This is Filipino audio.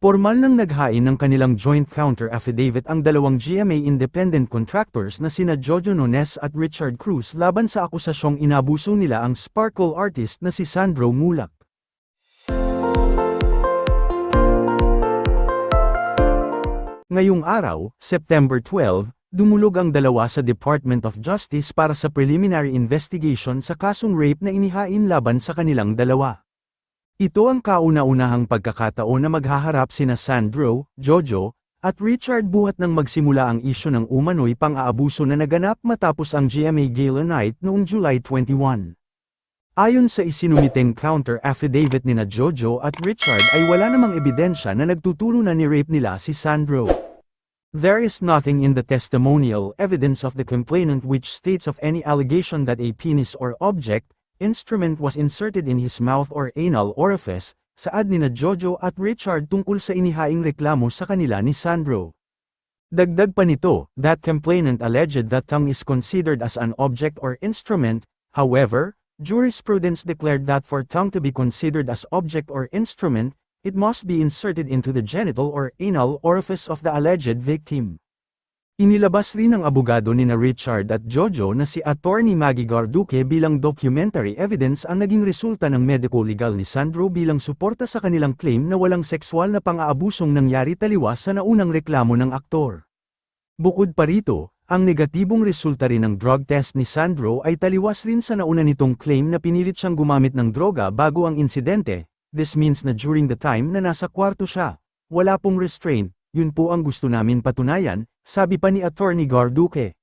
Formal nang naghain ng kanilang joint counter affidavit ang dalawang GMA independent contractors na sina Jojo Nones at Richard Cruz laban sa akusasyong inabuso nila ang sparkle artist na si Sandro Mulak. Ngayong araw, September 12, dumulog ang dalawa sa Department of Justice para sa preliminary investigation sa kasong rape na inihain laban sa kanilang dalawa. Ito ang kauna-unahang pagkakataon na maghaharap sina Sandro, Jojo, at Richard buhat nang magsimula ang isyo ng umano'y pang-aabuso na naganap matapos ang GMA Gala Night noong July 21. Ayon sa isinumiteng counter affidavit nina Jojo at Richard ay wala namang ebidensya na nagtuturo na ni-rape nila si Sandro. There is nothing in the testimonial evidence of the complainant which states of any allegation that a penis or object, instrument was inserted in his mouth or anal orifice, saad nina Jojo at Richard tungkol sa inihaing reklamo sa kanila ni Sandro. Dagdag pa nito, that complainant alleged that tongue is considered as an object or instrument, however, jurisprudence declared that for tongue to be considered as object or instrument, it must be inserted into the genital or anal orifice of the alleged victim. Inilabas rin ng abogado ni na Richard at Jojo na si Attorney Maggie Garduque bilang documentary evidence ang naging resulta ng medical legal ni Sandro bilang suporta sa kanilang claim na walang sexual na pang-aabusong nangyari taliwas sa naunang reklamo ng aktor. Bukod pa rito, ang negatibong resulta rin ng drug test ni Sandro ay taliwas rin sa nauna nitong claim na pinilit siyang gumamit ng droga bago ang insidente, this means na during the time na nasa kwarto siya, wala pong restraint, yun po ang gusto namin patunayan, sabi pa ni Attorney Garduque.